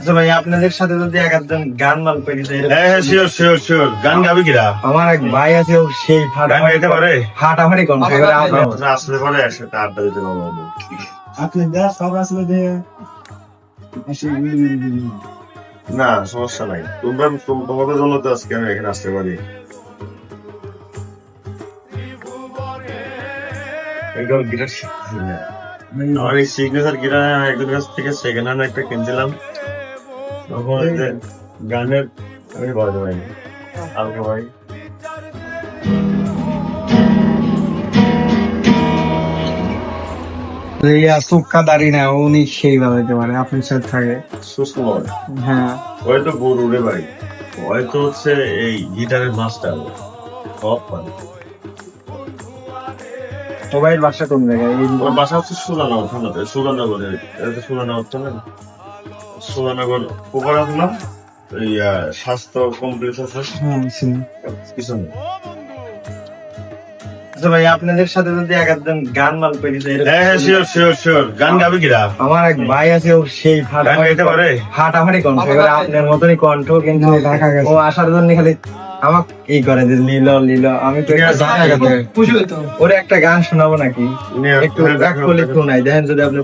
আচ্ছা ভাই আপনাদের সাথে যদি এক একজন গান করি তো হ্যাঁ হ্যাঁ শিওর শিওর শিওর গান গাবি কিরা? আমার এক ভাই আছে ও সেই গান গাইতে পারে? ফাটাফাটি কণ্ঠ এবারে আমরা না, আসলে পরে আড্ডা দিতে পারব আপনি যা সব আসলে যে না সমস্যা নাই। তোমরা তোম- তোমাদের জন্য তো আজকে আমি এখানে আসতে পারি। একদম গিটার শিখতেছি না। আমার এই সিগনেচার গিটার একজনের কাছ থেকে সেকেন্ড হ্যান্ড একটা কিনছিলাম। গানের আমি বাজে আলকা ভাই সুক্কা দাড়ি না উনি সেই পারে আপনার সাথে থাকে। সুসময় হ্যাঁ। ওই তো গরু রে ভাই। ওই তো হচ্ছে এই গিটারের মাস্টার। সব পারে। বাসা কোন জায়গায়? বাসা হচ্ছে সুরানগর থানাতে সুরানগরে এটা তো থানা আছে না? এই আহ, স্বাস্থ্য কমপ্লেক্স আছে? হ্যাঁ চিনি। পিছনে আচ্ছা ভাই আপনাদের সাথে যদি এক একজন গান করি হ্যাঁ হ্যাঁ শিওর শিওর শিওর গান গাবি কিরা? আমার এক ভাই আছে ও সেই গান গাইতে পারে? ফাটাফাটি কণ্ঠ। এবারে আপনার মতনই কণ্ঠ কিন্তু ও আসার জন্য খালি আমাক এই করে যে লীল লীল। আমি তো একটু ঢাকা ওরে একটা গান শোনাবো নাকি? একটু শোনাই দেখেন যদি আপনি